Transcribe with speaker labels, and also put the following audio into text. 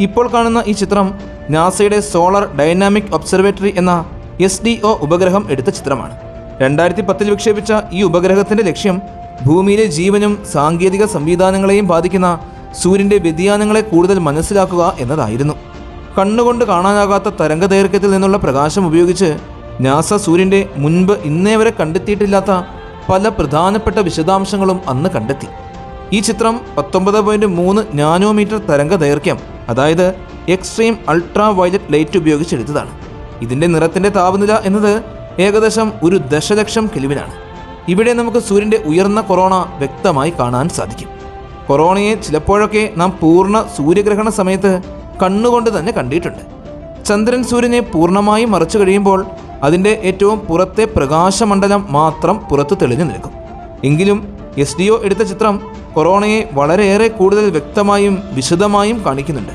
Speaker 1: ഇപ്പോൾ കാണുന്ന ഈ ചിത്രം നാസയുടെ സോളർ ഡൈനാമിക് ഒബ്സർവേറ്ററി എന്ന എസ് ഡി ഒ ഉപഗ്രഹം എടുത്ത ചിത്രമാണ്. രണ്ടായിരത്തി പത്തിൽ വിക്ഷേപിച്ച ഈ ഉപഗ്രഹത്തിന്റെ ലക്ഷ്യം ഭൂമിയിലെ ജീവനും സാങ്കേതിക സംവിധാനങ്ങളെയും ബാധിക്കുന്ന സൂര്യന്റെ വ്യതിയാനങ്ങളെ കൂടുതൽ മനസ്സിലാക്കുക എന്നതായിരുന്നു. കണ്ണുകൊണ്ട് കാണാനാകാത്ത തരംഗ ദൈർഘ്യത്തിൽ നിന്നുള്ള പ്രകാശം ഉപയോഗിച്ച് നാസ സൂര്യന്റെ മുൻപ് ഇന്നേ വരെ കണ്ടെത്തിയിട്ടില്ലാത്ത പല പ്രധാനപ്പെട്ട വിശദാംശങ്ങളും അന്ന് കണ്ടെത്തി. ഈ ചിത്രം പത്തൊമ്പത് പോയിന്റ് മൂന്ന് നാനോമീറ്റർ തരംഗ ദൈർഘ്യം അതായത് എക്സ്ട്രീം അൾട്രാ വയലറ്റ് ലൈറ്റ് ഉപയോഗിച്ചെടുത്തതാണ്. ഇതിന്റെ നിറത്തിന്റെ താപനില എന്നത് ഏകദേശം ഒരു ദശലക്ഷം കെലുവിനാണ് ഇവിടെ നമുക്ക് സൂര്യന്റെ ഉയർന്ന കൊറോണ വ്യക്തമായി കാണാൻ സാധിക്കും. കൊറോണയെ ചിലപ്പോഴൊക്കെ നാം പൂർണ സൂര്യഗ്രഹണ സമയത്ത് കണ്ണുകൊണ്ട് തന്നെ കണ്ടിട്ടുണ്ട്. ചന്ദ്രൻ സൂര്യനെ പൂർണമായി മറച്ചു കഴിയുമ്പോൾ അതിന്റെ ഏറ്റവും പുറത്തെ പ്രകാശമണ്ഡലം മാത്രം പുറത്ത് തെളിഞ്ഞു നിൽക്കും. എങ്കിലും എസ് ഡി ഒ എടുത്ത ചിത്രം കൊറോണയെ വളരെയേറെ കൂടുതൽ വ്യക്തമായും വിശദമായും കാണിക്കുന്നുണ്ട്.